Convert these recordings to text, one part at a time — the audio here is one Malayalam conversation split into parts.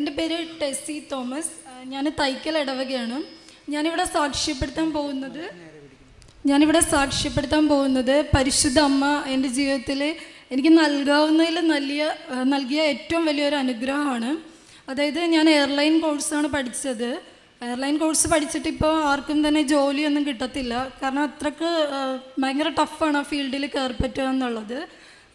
എന്റെ പേര് ടെസ്സി തോമസ്. ഞാൻ തൈക്കൽ ഇടവകയാണ് ഞാനിവിടെ സാക്ഷ്യപ്പെടുത്താൻ പോകുന്നത് ഞാനിവിടെ സാക്ഷ്യപ്പെടുത്താൻ പോകുന്നത് പരിശുദ്ധ അമ്മ എന്റെ ജീവിതത്തിൽ എനിക്ക് നൽകാവുന്നതിൽ നൽകിയ നൽകിയ ഏറ്റവും വലിയൊരു അനുഗ്രഹമാണ്. അതായത് ഞാൻ എയർലൈൻ കോഴ്സാണ് പഠിച്ചത്. എയർലൈൻ കോഴ്സ് പഠിച്ചിട്ട് ഇപ്പോൾ ആർക്കും തന്നെ ജോലിയൊന്നും കിട്ടത്തില്ല. കാരണം അത്രയ്ക്ക് ഭയങ്കര ടഫാണ് ആ ഫീൽഡിൽ കയറി പറ്റുക എന്നുള്ളത്.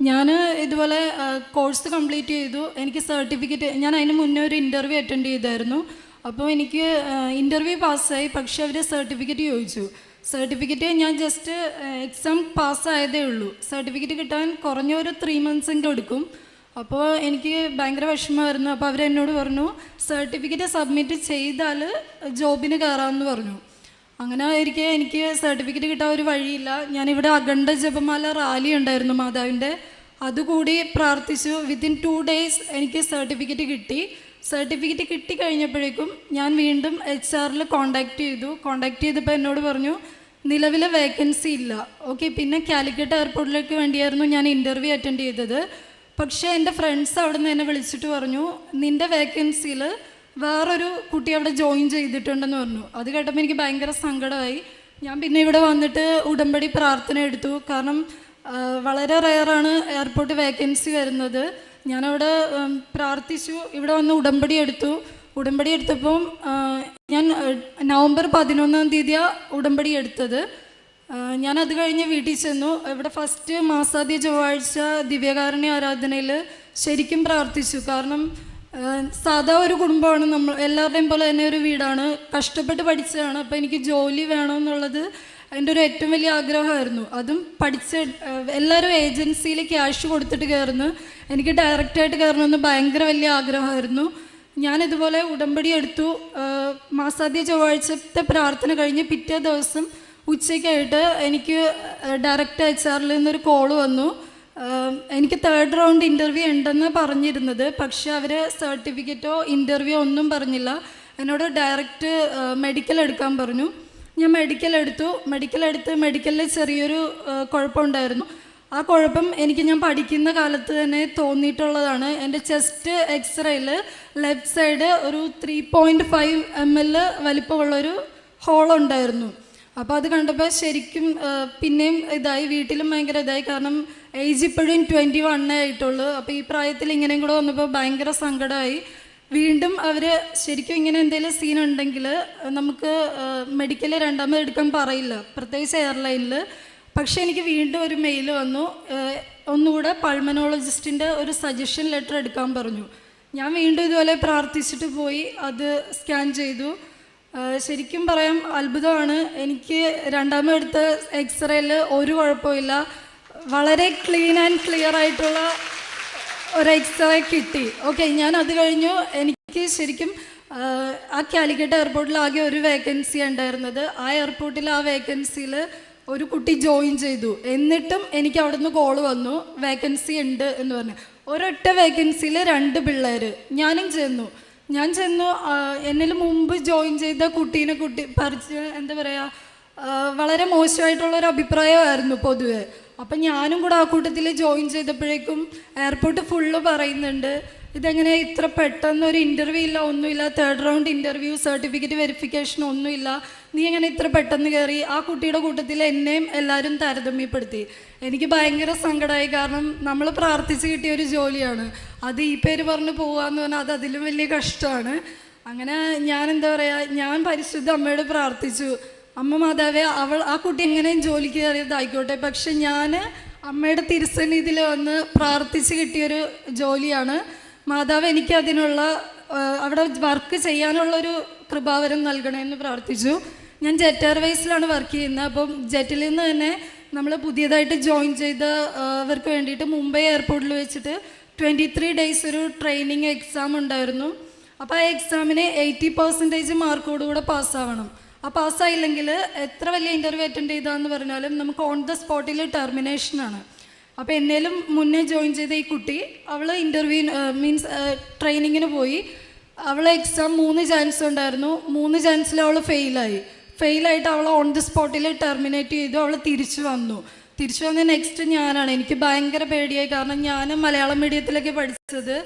ഞാൻ ഇതുപോലെ കോഴ്സ് കംപ്ലീറ്റ് ചെയ്തു. എനിക്ക് സർട്ടിഫിക്കറ്റ് ഞാൻ അതിന് മുന്നേ ഒരു ഇന്റർവ്യൂ അറ്റൻഡ് ചെയ്തായിരുന്നു. അപ്പോൾ എനിക്ക് ഇന്റർവ്യൂ പാസ്സായി. പക്ഷെ അവർ സർട്ടിഫിക്കറ്റ് ചോദിച്ചു. സർട്ടിഫിക്കറ്റ് ഞാൻ ജസ്റ്റ് എക്സാം പാസ്സായതേ ഉള്ളൂ. സർട്ടിഫിക്കറ്റ് കിട്ടാൻ കുറഞ്ഞ ഒരു ത്രീ മന്ത്സ് എങ്കിലും എടുക്കും. അപ്പോൾ എനിക്ക് ഭയങ്കര വിഷമമായിരുന്നു. അപ്പോൾ അവരെന്നോട് പറഞ്ഞു സർട്ടിഫിക്കറ്റ് സബ്മിറ്റ് ചെയ്താൽ ജോബിന് കയറാമെന്ന് പറഞ്ഞു. അങ്ങനെ ആയിരിക്കെ എനിക്ക് സർട്ടിഫിക്കറ്റ് കിട്ടാൻ ഒരു വഴിയില്ല. ഞാനിവിടെ അഖണ്ഡ ജപമാല റാലി ഉണ്ടായിരുന്നു മാതാവിന്റെ. അതുകൂടി പ്രാർത്ഥിച്ചു. വിത്തിൻ ടു ഡേയ്സ് എനിക്ക് സർട്ടിഫിക്കറ്റ് കിട്ടി. സർട്ടിഫിക്കറ്റ് കിട്ടി കഴിഞ്ഞപ്പോഴേക്കും ഞാൻ വീണ്ടും എച്ച് ആറിൽ കോണ്ടാക്ട് ചെയ്തു. കോണ്ടാക്ട് ചെയ്തപ്പോൾ എന്നോട് പറഞ്ഞു നിലവിലെ വേക്കൻസി ഇല്ല. ഓക്കെ പിന്നെ കാലിക്കറ്റ് എയർപോർട്ടിലേക്ക് വേണ്ടിയായിരുന്നു ഞാൻ ഇന്റർവ്യൂ അറ്റൻഡ് ചെയ്തത്. പക്ഷേ എന്റെ ഫ്രണ്ട്സ് അവിടെ നിന്ന് എന്നെ വിളിച്ചിട്ട് പറഞ്ഞു നിന്റെ വേക്കൻസിയിൽ വേറൊരു കുട്ടി അവിടെ ജോയിൻ ചെയ്തിട്ടുണ്ടെന്ന് പറഞ്ഞു. അത് കേട്ടപ്പോൾ എനിക്ക് ഭയങ്കര സങ്കടമായി. ഞാൻ പിന്നെ ഇവിടെ വന്നിട്ട് ഉടമ്പടി പ്രാർത്ഥന എടുത്തു. കാരണം വളരെ റയറാണ് എയർപോർട്ട് വേക്കൻസി വരുന്നത്. ഞാനവിടെ പ്രാർത്ഥിച്ചു. ഇവിടെ വന്ന് ഉടമ്പടി എടുത്തു. ഉടമ്പടി എടുത്തപ്പം ഞാൻ നവംബർ പതിനൊന്നാം തീയതിയാണ് ഉടമ്പടി എടുത്തത്. ഞാൻ അത് കഴിഞ്ഞ് വീട്ടിൽ ചെന്നു. ഇവിടെ ഫസ്റ്റ് മാസാദ്യ ചൊവ്വാഴ്ച ദിവ്യകാരുണ്യ ആരാധനയിൽ ശരിക്കും പ്രാർത്ഥിച്ചു. കാരണം സാധാ ഒരു കുടുംബമാണ് നമ്മൾ എല്ലാവരുടെയും പോലെ തന്നെ ഒരു വീടാണ്. കഷ്ടപ്പെട്ട് പഠിച്ചതാണ്. അപ്പോൾ എനിക്ക് ജോലി വേണമെന്നുള്ളത് എന്റെ ഒരു ഏറ്റവും വലിയ ആഗ്രഹമായിരുന്നു. അതും പഠിച്ച് എല്ലാവരും ഏജൻസിയിൽ ക്യാഷ് കൊടുത്തിട്ട് കയറുന്നു. എനിക്ക് ഡയറക്റ്റായിട്ട് കയറണമെന്ന് ഭയങ്കര വലിയ ആഗ്രഹമായിരുന്നു. ഞാനിതുപോലെ ഉടമ്പടി എടുത്തു. മാസാദ്യ ചൊവ്വാഴ്ചത്തെ പ്രാർത്ഥന കഴിഞ്ഞ് പിറ്റേ ദിവസം ഉച്ചയ്ക്കായിട്ട് എനിക്ക് ഡയറക്റ്റ് എച്ച് ആറിൽ നിന്നൊരു കോൾ വന്നു. എനിക്ക് തേർഡ് റൗണ്ട് ഇന്റർവ്യൂ ഉണ്ടെന്ന് പറഞ്ഞിരുന്നത്. പക്ഷെ അവർ സർട്ടിഫിക്കറ്റോ ഇന്റർവ്യൂ ഒന്നും പറഞ്ഞില്ല. എന്നോട് ഡയറക്റ്റ് മെഡിക്കൽ എടുക്കാൻ പറഞ്ഞു. ഞാൻ മെഡിക്കൽ എടുത്തു. മെഡിക്കൽ എടുത്ത് മെഡിക്കലിൽ ചെറിയൊരു കുഴപ്പമുണ്ടായിരുന്നു. ആ കുഴപ്പം എനിക്ക് ഞാൻ പഠിക്കുന്ന കാലത്ത് തന്നെ തോന്നിയിട്ടുള്ളതാണ്. എന്റെ ചെസ്റ്റ് എക്സ്റേയിൽ ലെഫ്റ്റ് സൈഡ് ഒരു three point five M L വലിപ്പമുള്ളൊരു ഹോളുണ്ടായിരുന്നു അപ്പോൾ അത് കണ്ടപ്പോൾ ശരിക്കും പിന്നെയും ഇതായി. വീട്ടിലും ഭയങ്കര ഇതായി. കാരണം ഏജ് ഇപ്പോഴും ട്വന്റി വണ്ണേ ആയിട്ടുള്ളൂ. അപ്പോൾ ഈ പ്രായത്തിൽ ഇങ്ങനെയും കൂടെ വന്നപ്പോൾ ഭയങ്കര സങ്കടമായി. വീണ്ടും അവർ ശരിക്കും ഇങ്ങനെ എന്തെങ്കിലും സീൻ ഉണ്ടെങ്കിൽ നമുക്ക് മെഡിക്കൽ രണ്ടാമത് എടുക്കാൻ പറയില്ല. പ്രത്യേകിച്ച് എയർലൈനിൽ പക്ഷേ എനിക്ക് വീണ്ടും ഒരു മെയിൽ വന്നു. ഒന്നുകൂടെ പൾമനോളജിസ്റ്റിന്റെ ഒരു സജഷൻ ലെറ്റർ എടുക്കാൻ പറഞ്ഞു. ഞാൻ വീണ്ടും ഇതുപോലെ പ്രാർത്ഥിച്ചിട്ട് പോയി അത് സ്കാൻ ചെയ്തു. ശരിക്കും പറയാം അത്ഭുതമാണ്. എനിക്ക് രണ്ടാമത് എടുത്ത എക്സ്റേയിൽ ഒരു കുഴപ്പമില്ല വളരെ ക്ലീൻ ആൻഡ് ക്ലിയർ ആയിട്ടുള്ള ഒരു എക്സ്റേ കിട്ടി. ഓക്കെ ഞാൻ അത് കഴിഞ്ഞു. എനിക്ക് ശരിക്കും ആ, ആ കാലിക്കറ്റ് എയർപോർട്ടിൽ ആകെ ഒരു വേക്കൻസി ഉണ്ടായിരുന്നത്. ആ എയർപോർട്ടിൽ ആ വേക്കൻസിയിൽ ഒരു കുട്ടി ജോയിൻ ചെയ്തു. എന്നിട്ടും എനിക്ക് അവിടെ നിന്ന് കോൾ വന്നു. വേക്കൻസി ഉണ്ട് എന്ന് പറഞ്ഞു. ഒരൊറ്റ വേക്കൻസിയിൽ രണ്ട് പിള്ളേർ ഞാനും ചെന്നു. ഞാൻ ചെന്നു എന്നിൽ മുമ്പ് ജോയിൻ ചെയ്ത കുട്ടീനെ കുട്ടി പറിച്ച് എന്താ പറയുക വളരെ മോശമായിട്ടുള്ളൊരു അഭിപ്രായമായിരുന്നു പൊതുവെ. അപ്പം ഞാനും കൂടെ ആ കൂട്ടത്തിൽ ജോയിൻ ചെയ്തപ്പോഴേക്കും എയർപോർട്ട് ഫുള്ള് പറയുന്നുണ്ട് ഇതെങ്ങനെ ഇത്ര പെട്ടെന്ന് ഒരു ഇന്റർവ്യൂ ഇല്ല ഒന്നുമില്ല. Third round interview certificate verification ഒന്നുമില്ല. നീ എങ്ങനെ ഇത്ര പെട്ടെന്ന് കയറി ആ കുട്ടിയുടെ കൂട്ടത്തിൽ എന്നെയും എല്ലാവരും താരതമ്യപ്പെടുത്തി. എനിക്ക് ഭയങ്കര സങ്കടമായി കാരണം നമ്മൾ പ്രാർത്ഥിച്ച് കിട്ടിയ ഒരു ജോലിയാണ്. അത് ഈ പേര് പറഞ്ഞ് പോവാന്ന് പറഞ്ഞാൽ അത് അതിലും വലിയ കഷ്ടമാണ്. അങ്ങനെ ഞാൻ എന്താ പറയുക ഞാൻ പരിശുദ്ധ അമ്മയോട് പ്രാർത്ഥിച്ചു. അമ്മ മാതാവേ അവൾ ആ കുട്ടി എങ്ങനെയും ജോലിക്ക് കയറിയതായിക്കോട്ടെ. പക്ഷെ ഞാൻ അമ്മയുടെ തിരുസന്നിധിയിൽ വന്ന് പ്രാർത്ഥിച്ച് കിട്ടിയൊരു ജോലിയാണ്. മാതാവ് എനിക്ക് അതിനുള്ള അവിടെ വർക്ക് ചെയ്യാനുള്ളൊരു കൃപാവരം നൽകണമെന്ന് പ്രാർത്ഥിച്ചു. ഞാൻ ജെറ്റ് എയർവേസിലാണ് വർക്ക് ചെയ്യുന്നത്. അപ്പം ജെറ്റിൽ നിന്ന് തന്നെ നമ്മൾ പുതിയതായിട്ട് ജോയിൻ ചെയ്ത ആ, അവർക്ക് വേണ്ടിയിട്ട് മുംബൈ എയർപോർട്ടിൽ വെച്ചിട്ട് ട്വന്റി ത്രീ ഡേയ്സ് ഒരു ട്രെയിനിങ് എക്സാം ഉണ്ടായിരുന്നു. അപ്പോൾ ആ എക്സാമിന് എയ്റ്റി പെർസെന്റേജ് മാർക്കോടുകൂടെ പാസ്സാവണം. പാസ്സായില്ലെങ്കിൽ എത്ര വലിയ ഇന്റർവ്യൂ അറ്റൻഡ് ചെയ്താന്ന് പറഞ്ഞാലും നമുക്ക് ഓൺ ദ സ്പോട്ടിൽ ടെർമിനേഷനാണ് അപ്പോൾ എന്നേലും മുന്നേ ജോയിൻ ചെയ്ത ഈ കുട്ടി അവൾ ഇന്റർവ്യൂ മീൻസ് ട്രെയിനിങ്ങിന് പോയി. അവൾ എക്സാം മൂന്ന് ചാൻസ് ഉണ്ടായിരുന്നു. മൂന്ന് ചാൻസിൽ അവൾ ഫെയിലായി ഫെയിലായിട്ട് അവൾ ഓൺ ദി സ്പോട്ടിൽ ടെർമിനേറ്റ് ചെയ്തു. അവൾ തിരിച്ചു വന്നു. തിരിച്ചു വന്ന നെക്സ്റ്റ് ഞാനാണ്. എനിക്ക് ഭയങ്കര പേടിയായി. കാരണം ഞാൻ മലയാളം മീഡിയത്തിലൊക്കെ പഠിച്ചത്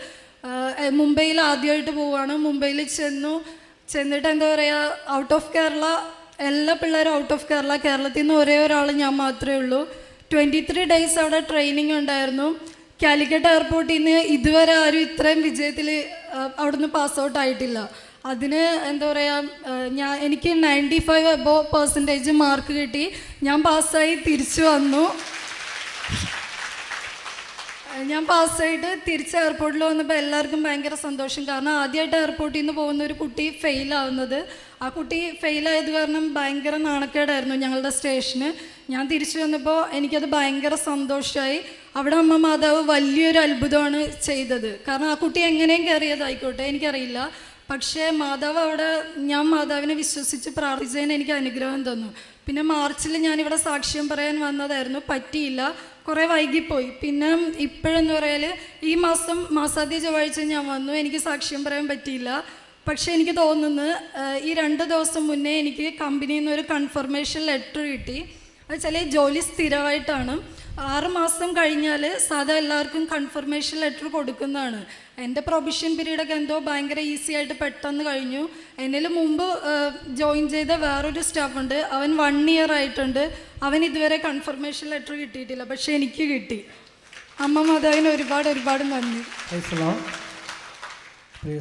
മുംബൈയിൽ ആദ്യമായിട്ട് പോവാണ്. മുംബൈയിൽ ചെന്നു. ചെന്നിട്ട് എന്താ പറയുക ഔട്ട് ഓഫ് കേരള എല്ലാ പിള്ളേരും ഔട്ട് ഓഫ് കേരള. കേരളത്തിൽ നിന്ന് ഒരേ ഒരാൾ ഞാൻ മാത്രമേ ഉള്ളൂ. ട്വന്റി ത്രീ ഡേയ്സ് അവിടെ ട്രെയിനിങ് ഉണ്ടായിരുന്നു. കാലിക്കറ്റ് എയർപോർട്ടിൽ നിന്ന് ഇതുവരെ ആരും ഇത്രയും വിജയത്തിൽ അവിടുന്ന് പാസ് ഔട്ട് ആയിട്ടില്ല. അതിന് എന്താ പറയുക ഞാൻ എനിക്ക് ninety five above percentage mark കിട്ടി. ഞാൻ പാസ്സായി തിരിച്ചു വന്നു. ഞാൻ പാസ്സായിട്ട് തിരിച്ച് എയർപോർട്ടിൽ വന്നപ്പോൾ എല്ലാവർക്കും ഭയങ്കര സന്തോഷം. കാരണം ആദ്യമായിട്ട് എയർപോർട്ടിൽ നിന്ന് പോകുന്ന ഒരു കുട്ടി ഫെയിൽ ആവുന്നത്. ആ കുട്ടി ഫെയിൽ ആയത് കാരണം ഭയങ്കര നാണക്കേടായിരുന്നു ഞങ്ങളുടെ സ്റ്റേഷന് ഞാൻ തിരിച്ചു വന്നപ്പോൾ എനിക്കത് ഭയങ്കര സന്തോഷമായി അവിടെ അമ്മ മാതാവ് വലിയൊരു അത്ഭുതമാണ് ചെയ്തത്. കാരണം ആ കുട്ടി എങ്ങനെയും കയറിയതായിക്കോട്ടെ എനിക്കറിയില്ല. പക്ഷേ മാതാവ് അവിടെ ഞാൻ മാതാവിനെ വിശ്വസിച്ച് പ്രാർത്ഥിച്ചതിന് എനിക്ക് അനുഗ്രഹം തന്നു. പിന്നെ മാർച്ചിൽ ഞാനിവിടെ സാക്ഷ്യം പറയാൻ വന്നതായിരുന്നു പറ്റിയില്ല. കുറേ വൈകിപ്പോയി. പിന്നെ ഇപ്പോഴെന്ന് പറയാൽ ഈ മാസം മാസാദ്യ ചൊവ്വാഴ്ച ഞാൻ വന്നു. എനിക്ക് സാക്ഷ്യം പറയാൻ പറ്റിയില്ല. പക്ഷെ എനിക്ക് തോന്നുന്നു ഈ രണ്ട് ദിവസം മുന്നേ എനിക്ക് കമ്പനിയിൽ നിന്ന് ഒരു കൺഫർമേഷൻ ലെറ്റർ കിട്ടി. ചില ജോലി സ്ഥിരമായിട്ടാണ്. ആറ് മാസം കഴിഞ്ഞാൽ സാധാ എല്ലാവർക്കും കൺഫർമേഷൻ ലെറ്റർ കൊടുക്കുന്നതാണ്. എന്റെ പ്രൊബിഷൻ പീരീഡൊക്കെ എന്തോ ഭയങ്കര ഈസി ആയിട്ട് പെട്ടെന്ന് കഴിഞ്ഞു. എന്നിൽ മുമ്പ് ജോയിൻ ചെയ്ത വേറൊരു സ്റ്റാഫുണ്ട് അവൻ വൺ ഇയർ ആയിട്ടുണ്ട്. അവൻ ഇതുവരെ കൺഫർമേഷൻ ലെറ്റർ കിട്ടിയിട്ടില്ല. പക്ഷേ എനിക്ക് കിട്ടി. അമ്മ മാതാവിന് ഒരുപാട് ഒരുപാട് നന്ദി. പ്രിയ